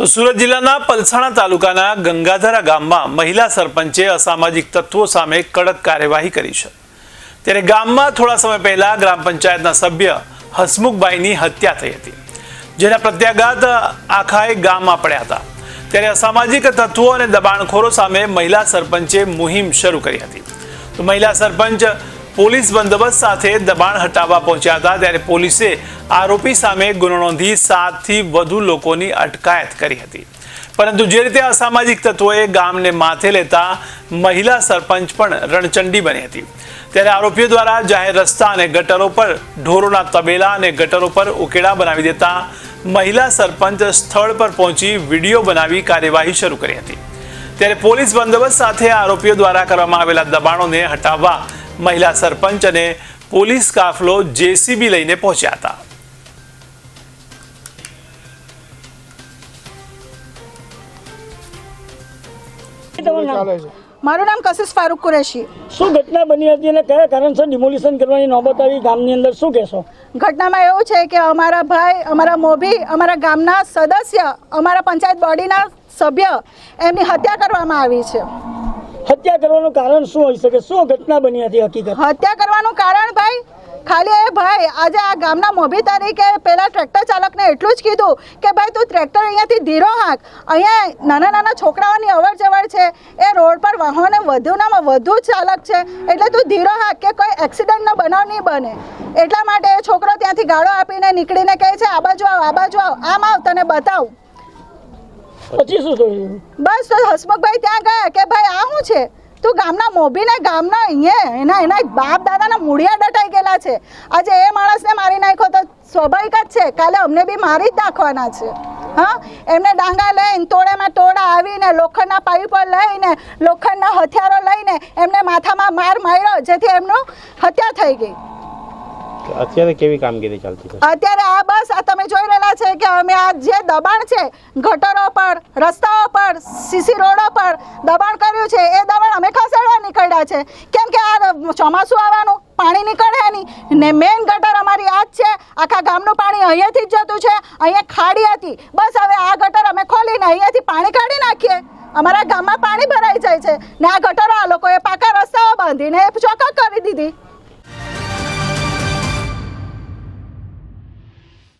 તો સુરત જિલ્લાના પલસાણા તાલુકાના ગંગાધરા ગામમાં મહિલા સરપંચે અસામાજિક તત્વો સામે કડક કાર્યવાહી કરી છે. ત્યારે ગામમાં થોડા સમય પહેલા ગ્રામ પંચાયતના સભ્ય હસમુખભાઈની હત્યા થઈ હતી. જેના પ્રત્યાઘાત આખાએ ગામમાં પડ્યા હતા. ત્યારે અસામાજિક તત્વો અને દબાણખોરો સામે મહિલા સરપંચે મુહિમ શરૂ કરી હતી. તો મહિલા સરપંચ પોલીસ બંદોબસ્ત સાથે દબાણ હટાવવા પહોંચ્યા હતા, ત્યારે પોલીસે આરોપી સામે ગુનો નોંધી સાતથી વધુ લોકોની અટકાયત કરી હતી. પરંતુ જે રીતે અસામાજિક તત્વોએ ગામને માથે લેતા મહિલા સરપંચ પણ રણચંડી બની હતી. ત્યારે આરોપીઓ દ્વારા જાહેર રસ્તા અને ગટરો પર ઢોરોના તબેલા અને ગટરો પર ઉકેડા બનાવી દેતા મહિલા સરપંચ સ્થળ પર પહોંચી વીડિયો બનાવી કાર્યવાહી શરૂ કરી હતી. ત્યારે પોલીસ બંદોબસ્ત સાથે આરોપીઓ દ્વારા કરવામાં આવેલા દબાણોને હટાવવા મહિલા સરપંચ અને પોલીસ કાફલો જેસીબી લઈને પહોંચ્યા હતા. મારું નામ કશિશ ફારૂક કુરેશી. શું ઘટના બની હતી અને કયા કારણસર ડિમોલિશન કરવાની નોબત આવી ગામની અંદર શું કહેશો? ઘટનામાં એવું છે કે અમારા ભાઈ અમારા મોભી અમારા ગામના સદસ્ય અમારા પંચાયત બોડીના સભ્ય એમની હત્યા કરવામાં આવી છે. હત્યા કરવાનું કારણ શું હોઈ શકે? શું ઘટના બની હતી હકીકત? હત્યા કરવાનું કારણ ભાઈ, ખાલી એ ભાઈ, આજે આ ગામના મોભી તરીકે પેલા ટ્રેક્ટર ચાલકને એટલું જ કીધું કે ભાઈ, તું ટ્રેક્ટર અહીંયાથી ધીરો હાંક. અહીંયા નાના નાના છોકરાઓની અવર જવર છે. એ રોડ પર વાહનો વધુનામાં વધુ ચાલક છે. એટલે તું ધીરો હાંક કે કોઈ એક્સિડન્ટનો બનાવ નહીં બને. એટલા માટે એ છોકરો ત્યાંથી ગાળો આપીને નીકળીને કહે છે, આ બાજુ આવ, આ બાજુ આવ, આમ આવ, તને બતાવું. પછી શું થયું બસ તો હસમુખભાઈ ત્યાં ગયા કે ભાઈ આ શું છે? તું ગામના મોભીને ગામના અહીંયા એના એના બાપ દાદાના મૂળિયા દટાઈ ગયેલા છે. આજે એ માણસને મારી નાખ્યો તો સ્વાભાવિક જ છે. કાલે અમને બી મારી જ નાખવાના છે. હા? એમને ડાંગા લઈને તોડેમાં તોડા આવીને લોખંડના પાઇપો લઈને લોખંડના હથિયારો લઈને એમને માથામાં માર માર્યો જેથી એમનું હત્યા થઈ ગઈ. અત્યારે કેવી કામગીરી ચાલતી છે? અત્યારે આ બસ આ તમે અમે આ જે દબાણ છે, ગટરો પર, રસ્તાઓ પર સીસી રોડો પર દબાણ કર્યું છે, એ દબાણ અમે ખસેડવા નીકળ્યા છે. કેમ કે આ ચોમાસું આવવાનું, પાણી નીકળે નહીં. ને મેઇન ગટર અમારી આ જ છે, આખા ગામનું પાણી અહીંયાથી જ જતું છે, અહીંયા ખાડી હતી. બસ હવે આ ગટર અમે ખોલીને અહીંયાથી પાણી કાઢી નાખીએ. અમારા ગામમાં પાણી ભરાઈ જાય છે. ને આ ગટરો આ લોકોએ પાકા રસ્તાઓ બાંધીને ચોખ્ખા કરી દીધી.